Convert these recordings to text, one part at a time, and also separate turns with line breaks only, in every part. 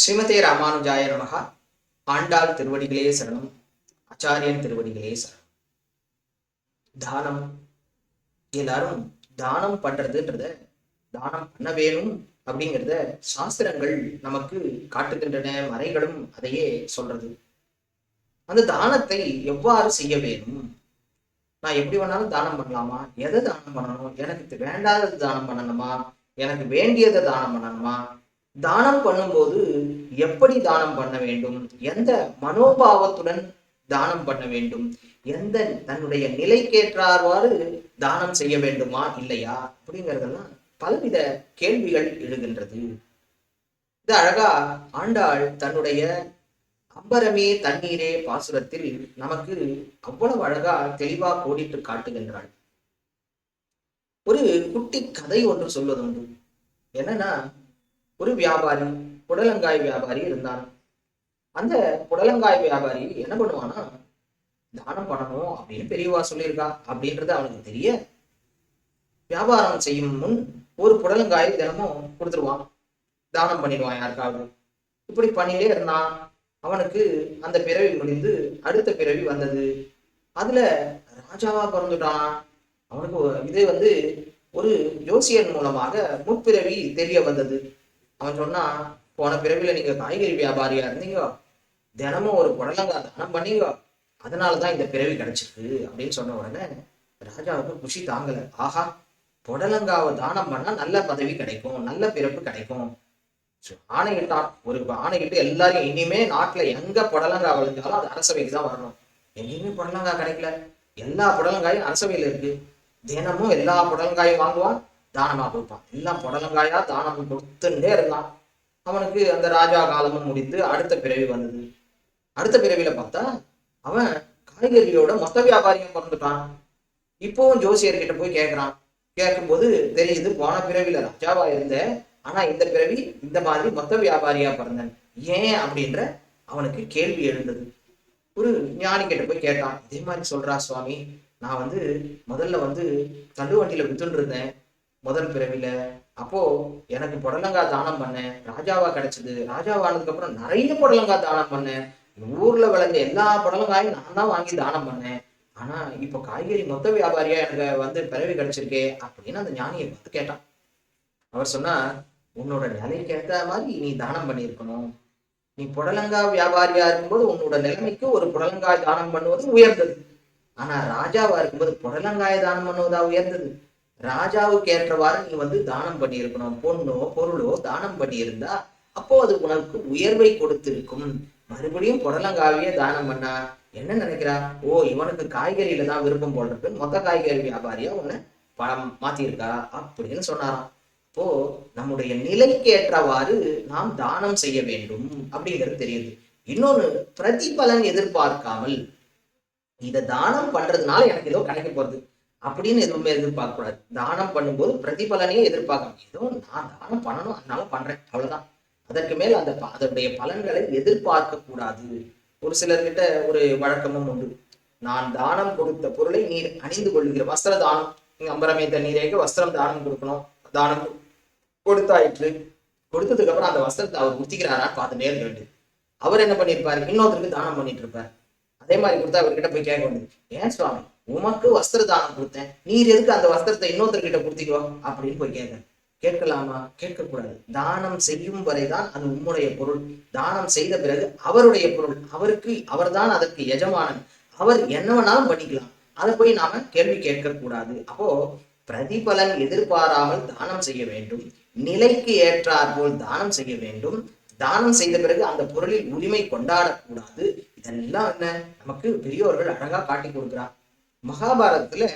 ஸ்ரீமதே ராமானுஜாய நமகா ஆண்டாள் திருவடிகளே சரணம். ஆச்சாரியன் திருவடிகளே சரணம். தானம். எல்லாரும் தானம் பண்றதுன்றத தானம் பண்ண வேணும் அப்படிங்கிறத சாஸ்திரங்கள் நமக்கு காட்டுகின்றன மறைகளும் அதையே சொல்றது. அந்த தானத்தை எவ்வாறு செய்ய வேணும்? நான் எப்படி வேணாலும் தானம் பண்ணலாமா? எதை தானம் பண்ணணும்? எனக்கு வேண்டாதது தானம் பண்ணணுமா? எனக்கு வேண்டியதை தானம் பண்ணணுமா? தானம் பண்ணும்போது எப்படி தானம் பண்ண வேண்டும்? எந்த மனோபாவத்துடன் தானம் பண்ண வேண்டும்? எந்த தன்னுடைய நிலைக்கேற்றார்வாறு தானம் செய்ய வேண்டுமா இல்லையா? அப்படிங்கிறதெல்லாம் பலவித கேள்விகள் எழுகின்றது. இது அழகா ஆண்டாள் தன்னுடைய அம்பரமே தண்ணீரே பாசுரத்தில் நமக்கு அவ்வளவு அழகா தெளிவா கோடிட்டு காட்டுகின்றாள். ஒரு குட்டி கதை ஒன்று சொல்வதுண்டு. என்னன்னா ஒரு வியாபாரி புடலங்காய் வியாபாரி இருந்தான். அந்த புடலங்காய் வியாபாரி என்ன பண்ணுவானா தானம் பண்ணணும் அப்படின்னு பெரியவா சொல்லியிருக்கா. அப்படின்றது அவனுக்கு தெரிய வியாபாரம் செய்யும் முன் ஒரு புடலங்காய் தினமும் கொடுத்துருவான். தானம் பண்ணிடுவான் யாருக்காவது. இப்படி பண்ணிட்டே இருந்தான். அவனுக்கு அந்த பிறவி முடிந்து அடுத்த பிறவி வந்தது. அதுல ராஜாவா பிறந்துட்டான். அவனுக்கு இது வந்து ஒரு ஜோசியன் மூலமாக முற்பிறவி தெரிய வந்தது. அவன் சொன்னா போன பிறவில நீங்க காய்கறி வியாபாரியா இருந்தீங்க. தினமும் ஒரு புடலங்காய் தானம் பண்ணீங்க. அதனாலதான் இந்த பிறவி கிடைச்சிருக்கு அப்படின்னு சொன்ன உடனே ராஜாவுக்கு குஷி தாங்கல. ஆஹா புடலங்காவை தானம் பண்ணா நல்ல பதவி கிடைக்கும் நல்ல பிறப்பு கிடைக்கும். ஆணையிட்டான் ஒரு ஆணையிட்டு எல்லாரும் இனிமே நாட்டுல எங்க புடலங்காய் விளைஞ்சாலும் அது அரசவைக்கு தான் வரணும். எங்கேயுமே புடலங்காய் கிடைக்கல. எல்லா புடலங்காயும் அரசவையில இருக்கு. தினமும் எல்லா புடலங்காயும் வாங்குவான். தானமாக கொடுப்பான் எல்லாம் புடலங்காயா தானம் கொடுத்துட்டே இருந்தான். அவனுக்கு அந்த ராஜா காலமும் முடிந்து அடுத்த பிறவி வந்தது. அடுத்த பிறவியில பார்த்தா அவன் காய்கறியோட மொத்த வியாபாரியும் பிறந்துட்டான். இப்போவும் ஜோசியர்கிட்ட போய் கேட்கறான் கேட்கும்போது தெரியுது போன பிறவில ராஜாவா இருந்த ஆனா இந்த பிறவி இந்த மாதிரி மொத்த வியாபாரியா பிறந்தேன் ஏன் அப்படின்ற அவனுக்கு கேள்வி எழுந்தது. ஒரு ஞானி கிட்ட போய் கேட்டான் இதே மாதிரி சொல்றா சுவாமி. நான் வந்து முதல்ல வந்து தள்ளுவண்டியில வித்துட்டு இருந்தேன். முதல் பிறவில. அப்போ எனக்கு புடலங்காய் தானம் பண்ணேன் ராஜாவா கிடைச்சது. ராஜாவானதுக்கு அப்புறம் நிறைய புடலங்காய் தானம் பண்ணேன் ஊர்ல விளைஞ்ச எல்லா புடலங்காயும் நான் தான் வாங்கி தானம் பண்ணேன். ஆனா இப்போ காய்கறி மொத்த வியாபாரியா எனக்கு வந்து பிறவி கிடைச்சிருக்கே அப்படின்னு அந்த ஞானியை பார்த்து கேட்டான். அவர் சொன்னா உன்னோட நிலைக்கு ஏத்த மாதிரி நீ தானம் பண்ணியிருக்கணும். நீ புடலங்காய் வியாபாரியா இருக்கும்போது உன்னோட நிலைமைக்கு ஒரு புடலங்காய் தானம் பண்ணுவது உயர்ந்தது. ஆனா ராஜாவா இருக்கும்போது புடலங்காய தானம் பண்ணுவதா உயர்ந்தது? ராஜாவுக்கு ஏற்றவாறு நீ வந்து தானம் பண்ணியிருக்கணும். பொண்ணோ பொருளோ தானம் பண்ணியிருந்தா அப்போ அது உனக்கு உயர்வை கொடுத்திருக்கும். மறுபடியும் புடலங்காவையே தானம் பண்ணா என்ன நினைக்கிறா? ஓ இவனுக்கு காய்கறியில தான் விருப்பம் போல் இருக்கு. மொத்த காய்கறி வியாபாரியா உன்னை பணம் மாத்திருக்கா அப்படின்னு சொன்னாராம். இப்போ நம்முடைய நிலைக்கு ஏற்றவாறு நாம் தானம் செய்ய வேண்டும் அப்படிங்கிறது தெரியுது. இன்னொன்னு பிரதிபலன் எதிர்பார்க்காமல் இதை தானம் பண்றதுனால எனக்கு ஏதோ கிடைக்க போறது. அப்படின்னு எதுவுமே எதிர்பார்க்க கூடாது தானம் பண்ணும்போது பிரதிபலனையே எதிர்பார்க்கணும். ஏதோ நான் தானம் பண்ணணும் அதனால பண்றேன். அவ்வளவுதான். அதற்கு மேல் அந்த அதனுடைய பலன்களை எதிர்பார்க்க கூடாது ஒரு சிலர்கிட்ட ஒரு வழக்கமும் உண்டு. நான் தானம் கொடுத்த பொருளை நீர் அணிந்து கொள்ளுகிற வஸ்திர தானம். அம்பரமே தண்ணீரேக்கு வஸ்திரம் தானம் கொடுக்கணும். தானம் கொடுத்தாயிற்று. கொடுத்ததுக்கு அப்புறம் அந்த வஸ்திரத்தை அவர் உத்திக்கிறாரான்னு பார்த்துட்டே இருக்க வேண்டியது அவர் என்ன பண்ணியிருப்பாரு இன்னொருத்தருக்கு தானம் பண்ணிட்டு இருப்பார். அதே மாதிரி கொடுத்தா அவர்கிட்ட போய் கேட்க வேண்டியது ஏன் சுவாமி? உமக்கு வஸ்திர தானம் கொடுத்தேன். நீர் எதுக்கு அந்த வஸ்திரத்தை இன்னொருத்தர்கிட்ட கொடுத்திக்கோ அப்படின்னு போய் கேட்க கேட்கலாமா? கேட்கக்கூடாது. தானம் செய்யும் வரைதான் அது உம்முடைய பொருள். தானம் செய்த பிறகு அவருடைய பொருள். அவருக்கு அவர்தான் அதற்கு எஜமானன். அவர் என்ன வேணாலும் பண்ணிக்கலாம். அதை போய் நாம கேள்வி கேட்கக்கூடாது. அப்போ பிரதிபலன் எதிர்பாராமல் தானம் செய்ய வேண்டும். நிலைக்கு ஏற்றார் போல் தானம் செய்ய வேண்டும். தானம் செய்த பிறகு அந்த பொருளில் உரிமை கொண்டாடக்கூடாது. இதெல்லாம் என்ன? நமக்கு பெரியோர்கள் அழகா காட்டி கொடுக்குறார் மகாபாரதத்துல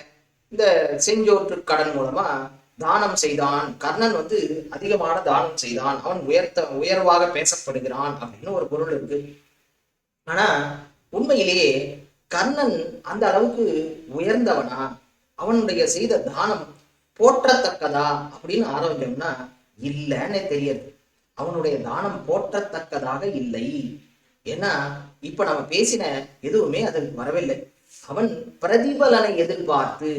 இந்த செஞ்சோற்று கடன் மூலமா தானம் செய்தான். கர்ணன் வந்து அதிகமான தானம் செய்தான். அவன் உயர்த்த உயர்வாக பேசப்படுகிறான் அப்படின்னு ஒரு பொருள் இருக்கு. ஆனா உண்மையிலேயே கர்ணன் அந்த அளவுக்கு உயர்ந்தவனா? அவனுடைய செய்த தானம் போற்றத்தக்கதா அப்படின்னு ஆரம்பிச்சோம்னா இல்லைன்னு தெரியாது. அவனுடைய தானம் போற்றத்தக்கதாக இல்லை. ஏன்னா இப்ப நம்ம பேசின எதுவுமே அது வரவில்லை. அவன் பிரதிபலனை எதிர்பார்த்து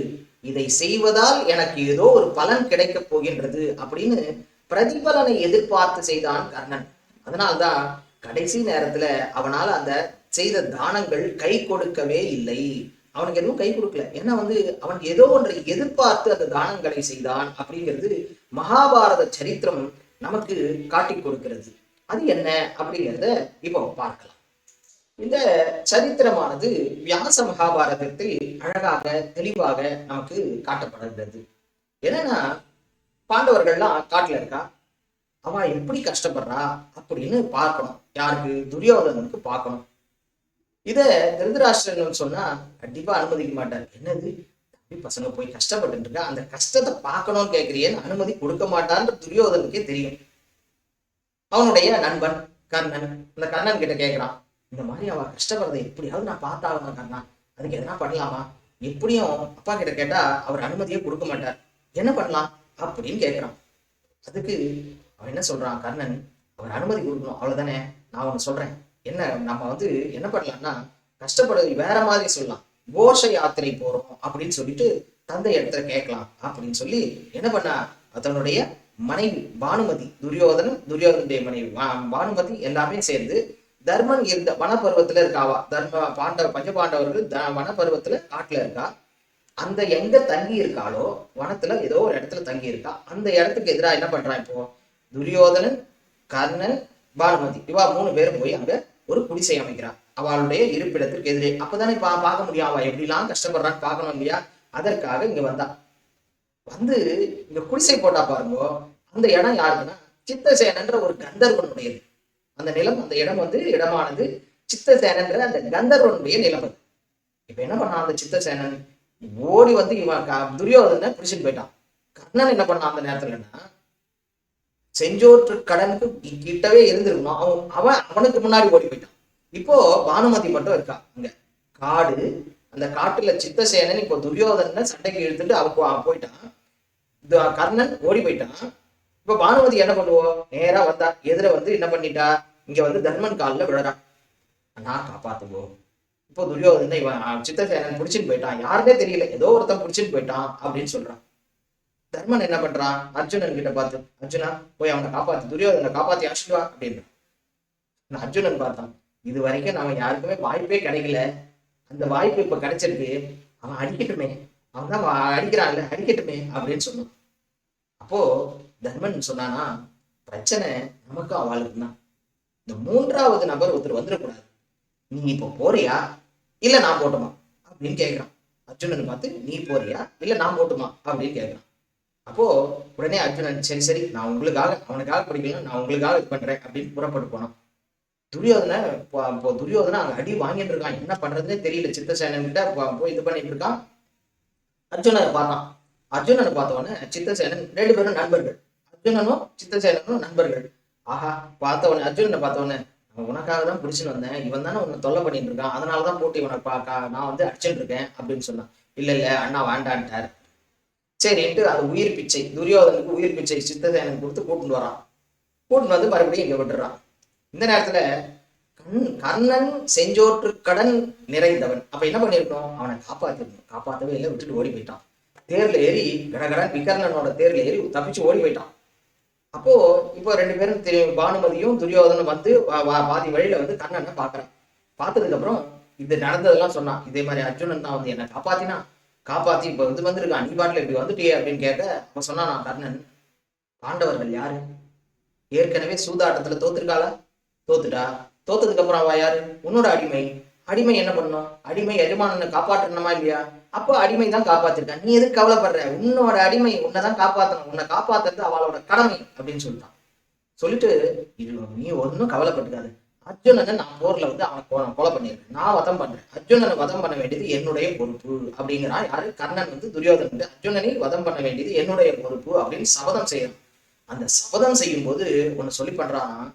இதை செய்வதால் எனக்கு ஏதோ ஒரு பலன் கிடைக்கப் போகின்றது அப்படின்னு பிரதிபலனை எதிர்பார்த்து செய்தான் கர்ணன். அதனால்தான் கடைசி நேரத்துல அவனால் அந்த செய்த தானங்கள் கை கொடுக்கவே இல்லை. அவனுக்கு எதுவும் கை கொடுக்கல. ஏன்னா வந்து அவன் ஏதோ ஒன்றை எதிர்பார்த்து அந்த தானங்களை செய்தான் அப்படிங்கிறது மகாபாரத சரித்திரம் நமக்கு காட்டி கொடுக்கிறது. அது என்ன அப்படிங்கிறத இப்போ பார்க்கலாம். இந்த சரித்திரமானது வியாச மகாபாரதத்தில் அழகாக தெளிவாக நமக்கு காட்டப்படுகிறது. என்னன்னா பாண்டவர்கள்லாம் காட்டுல இருக்கா? அவன் எப்படி கஷ்டப்படுறா? அப்படின்னு பார்க்கணும். யாருக்கு? துரியோதனனுக்கு பார்க்கணும். இத திருதராஷ்டிரன் சொன்னா கண்டிப்பா அனுமதிக்க மாட்டார். என்னது? தம்பி பசங்க போய் கஷ்டப்பட்டு இருக்கா? அந்த கஷ்டத்தை பார்க்கணும்னு கேட்கறியேன்னு அனுமதி கொடுக்க மாட்டான்னு துரியோதனுக்கே தெரியும். அவனுடைய நண்பன் கர்ணன். இந்த கர்ணன் கிட்ட கேட்கிறான். இந்த மாதிரி அவ கஷ்டப்படுறதை எப்படியாவது நான் பார்த்தாலும் கர்ணா அதுக்கு எதனா பண்ணலாமா? எப்படியும் அப்பா கிட்ட கேட்டா அவர் அனுமதியே கொடுக்க மாட்டார். என்ன பண்ணலாம்? அப்படின்னு கேட்கிறான். அதுக்கு அவன் என்ன சொல்றான் கர்ணன்? அவர் அனுமதி கொடுக்கணும் அவ்வளவுதானே? நான் ஒண்ணு சொல்றேன். என்ன நம்ம வந்து என்ன பண்ணலாம்னா கஷ்டப்படுறது வேற மாதிரி சொல்லலாம். கோஷ யாத்திரை போறோம் அப்படின்னு சொல்லிட்டு தந்தை இடத்துல கேட்கலாம் அப்படின்னு சொல்லி என்ன பண்ணா? அதனுடைய மனைவி பானுமதி துரியோதனன் துரியோதனுடைய மனைவி பானுமதி எல்லாமே சேர்ந்து தர்மன் இருந்த வனப்பருவத்துல இருக்காவா தர்ம பாண்டவ பஞ்சபாண்டவர்கள் த வனப்பருவத்துல காட்டுல இருக்கா? அந்த எங்க தங்கி இருக்காளோ வனத்துல ஏதோ ஒரு இடத்துல தங்கி இருக்கா? அந்த இடத்துக்கு எதிராக என்ன பண்றான் இப்போ? துரியோதனன் கர்ணன் பானுமதி இவா மூணு பேரும் போய் அங்க ஒரு குடிசை அமைக்கிறான் அவளுடைய இருப்பிடத்திற்கு எதிரே. அப்பதானே பா பார்க்க முடியும் அவ எப்படிலாம் கஷ்டப்படுறான்னு பார்க்கணும் இல்லையா? அதற்காக இங்க வந்தான் வந்து இங்க குடிசை போட்டா பாருங்க அந்த இடம் யாருக்குன்னா சித்தசேனன்ற ஒரு கந்தர்வனுடையது. அந்த நிலம் அந்த இடம் வந்து இடமானது சித்தசேனன்ற அந்த கந்தர்வனுடைய நிலம் அது. இப்ப என்ன பண்ணான் அந்த சித்தசேனன்? ஓடி வந்து இவன் துரியோதனை பிடிச்சிட்டு போயிட்டான். கர்ணன் என்ன பண்ணான் அந்த நேரத்துலன்னா செஞ்சோற்று கடனுக்கு கிட்டவே இருந்திருக்கணும். அவன் அவன் அவனுக்கு முன்னாடி ஓடி போயிட்டான். இப்போ பானுமதி மட்டும் இருக்கா அங்க. காடு அந்த காட்டுல சித்தசேனன் இப்போ துரியோதனை சண்டைக்கு இழுத்துட்டு அவன் போயிட்டான். கர்ணன் ஓடி போயிட்டான். இப்போ பானுமதி என்ன பண்ணுவோம் நேரா வந்தா எதிர வந்து என்ன பண்ணிட்டா? இங்க வந்து தர்மன் காலில் விழறா. நான் காப்பாத்துவோம் இப்போ துரியோதனை இவன் சித்தசேனன் பிடிச்சிட்டு போயிட்டான். யாருமே தெரியல. ஏதோ ஒருத்தன் முடிச்சுட்டு போயிட்டான் அப்படின்னு சொல்றான். தர்மன் என்ன பண்றான்? அர்ஜுனன் கிட்ட பார்த்து அர்ஜுனா போய் அவனை காப்பாத்து. துரியோதனை காப்பாத்தி அழைச்சிட்டு வா அப்படின்றான் நான் அர்ஜுனன் பார்த்தான் இது வரைக்கும் நாம யாருக்குமே வாய்ப்பே கிடைக்கல. அந்த வாய்ப்பு இப்ப கிடைச்சிருக்கு. அவன் அடிக்கட்டுமே. அவன் தான் அடிக்கிறான்ல அடிக்கட்டுமே. அப்படின்னு சொன்னான். அப்போ தர்மன் சொன்னானா பிரச்சனை நமக்கும் அவளுக்கு தான் இந்த மூன்றாவது நபர் ஒருத்தர் வந்துடக்கூடாது. நீ இப்போ போறியா? இல்ல நான் போட்டுமா? அப்படின்னு கேட்கிறான். அர்ஜுனன் பார்த்து நீ போறியா? இல்ல நான் போட்டுமா? அப்படின்னு கேட்கிறான். அப்போ உடனே அர்ஜுனன் சரி சரி நான் உங்களுக்காக அவனுக்காக பிடிக்கல நான் உங்களுக்காக இது பண்றேன் அப்படின்னு புறப்பட்டு போனான். துரியோதனை இப்போ- இப்போ துரியோதனை அங்கே அடி வாங்கிட்டு இருக்கான். என்ன பண்றதுன்னே தெரியல. சித்தசேனன் கிட்ட போய் இது பண்ணிட்டு இருக்கான். அர்ஜுனனை பார்த்தான். அர்ஜுனனை பார்த்த சித்தசேனன் ரெண்டு பேரும் நண்பர்கள். அர்ஜுனனும் சித்தசேனனும் நண்பர்கள். ஆஹா பார்த்த உடனே அர்ஜுனனை பார்த்த உடனே உனக்காக தான் பிடிச்சுன்னு வந்தேன். இவன் தானே உன்னை தொல்லை பண்ணிட்டு இருக்கான். அதனால தான் போட்டு இவனை பார்க்க நான் வந்து அடிச்சுட்டு இருக்கேன் அப்படின்னு சொன்னான். இல்ல இல்ல அண்ணா வேண்டான்ட்டார். சரின்ட்டு அது உயிர் பிச்சை. துரியோதனுக்கு உயிர் பிச்சை. சித்தசேனன் கொடுத்து கூட்டிட்டு வரான். கூட்டிட்டு வந்து மறுபடியும் இங்க விட்டுறான். இந்த நேரத்துல கண் கர்ணன் செஞ்சோற்று கடன் நிறைந்தவன். அப்ப என்ன பண்ணிருக்கோம் அவனை காப்பாத்திருக்கணும். காப்பாத்தவே இல்லை விட்டுட்டு ஓடி போயிட்டான். தேர்ல ஏறி கடகடன் விகர்ணனோட தேர்ல ஏறி தப்பிச்சு ஓடி போயிட்டான். அப்போ இப்போ ரெண்டு பேரும் பானுமதியும் துரியோதனும் வந்து வா- வா- பாதி வழியில வந்து கர்ணனை பாக்குறான் பார்த்ததுக்கு அப்புறம் இது நடந்ததெல்லாம் சொன்னான். இதே மாதிரி அர்ஜுனன் தான் வந்து என்னை காப்பாத்தினா காப்பாத்தி இப்ப வந்து வந்திருக்கான். நீ பாட்டுல இப்படி வந்துட்டியே அப்படின்னு கேட்க அவன் சொன்னான் நான் கர்ணன் பாண்டவர்கள் யாரு? ஏற்கனவே சூதாட்டத்துல தோத்துருக்காளா? தோத்துட்டா? தோத்ததுக்கு அப்புறம் அவ யாரு? உன்னோட அடிமை. அடிமை என்ன பண்ணும்? அடிமை எஜமானனை காப்பாற்றணுமா இல்லையா? அப்போ அடிமை தான் காப்பாத்திருக்கா நீ எதுக்கு கவலைப்படுற? உன்னோட அடிமை உன்னை தான் காப்பாற்றணும் உன்னை காப்பாத்துறது அவளோட கடமை அப்படின்னு சொல்லிட்டான். சொல்லிட்டு இது நீ ஒன்றும் கவலைப்பட்டுக்காது. அர்ஜுனனை நான் போர்ல வந்து அவனை கொ- கொலை பண்ணிடுறேன். நான் வதம் பண்றேன். அர்ஜுனனை வதம் பண்ண வேண்டியது என்னுடைய பொறுப்பு. அப்படிங்கிறான் யாரு? கர்ணன் வந்து துரியோதனன். அர்ஜுனனை வதம் பண்ண வேண்டியது என்னுடைய பொறுப்பு அப்படின்னு சபதம் செய்யணும் அந்த சபதம் செய்யும் போது ஒன்னு சொல்லி பண்றான்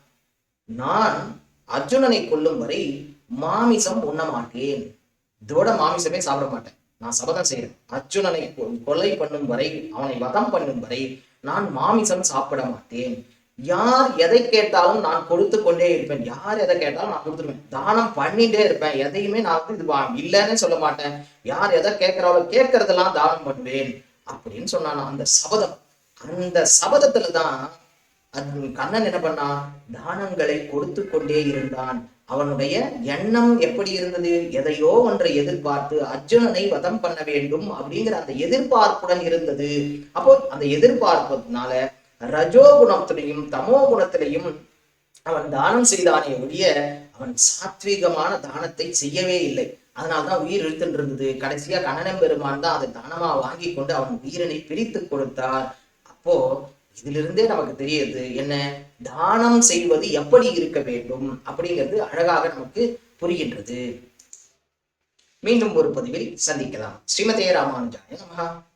நான் அர்ஜுனனை கொல்லும் வரை மாமிசம் உண்ண மாட்டேன். இதோட மாமிசமே சாப்பிட மாட்டேன். நான் சபதம் செய்கிறேன் அர்ஜுனனை கொ- கொலை பண்ணும் வரை அவனை வதம் பண்ணும் வரை நான் மாமிசம் சாப்பிட மாட்டேன். யார் எதை கேட்டாலும் நான் கொடுத்து கொண்டே இருப்பேன். யார் எதை கேட்டாலும் நான் கொடுத்துருவேன். தானம் பண்ணிட்டே இருப்பேன். எதையுமே நான் வந்து இது இல்லைன்னு சொல்ல மாட்டேன். யார் எதை கேட்கிறாளோ கேட்கறதெல்லாம் தானம் பண்ணுவேன். அப்படின்னு சொன்னானா அந்த சபதம். அந்த சபதத்துல தான் அது கண்ணன் என்ன பண்ணான் தானங்களை கொடுத்து கொண்டே இருந்தான். அவனுடைய எண்ணம் எப்படி இருந்தது? எதையோ ஒன்றை எதிர்பார்த்து அர்ஜுனனை வதம் பண்ண வேண்டும் அப்படிங்கிற அந்த எதிர்பார்ப்புடன் இருந்தது. அப்போ அந்த எதிர்பார்ப்பதுனால ரஜோ குணத்திலையும் தமோ குணத்திலையும் அவன் தானம் செய்தானே ஒழிய அவன் சாத்வீகமான தானத்தை செய்யவே இல்லை. அதனால்தான் உயிர் இழுத்துட்டு இருந்தது. கடைசியா கண்ணனம் பெருமான் தான் அதை தானமா வாங்கி கொண்டு அவன் உயிரினை பிரித்து கொடுத்தார். அப்போ இதிலிருந்தே நமக்கு தெரியுது என்ன? தானம் செய்வது எப்படி இருக்க வேண்டும்? அப்படிங்கிறது அழகாக நமக்கு புரிகின்றது. மீண்டும் ஒரு பதிவில் சந்திக்கலாம். ஸ்ரீமதே ராமானுஜாய நமகா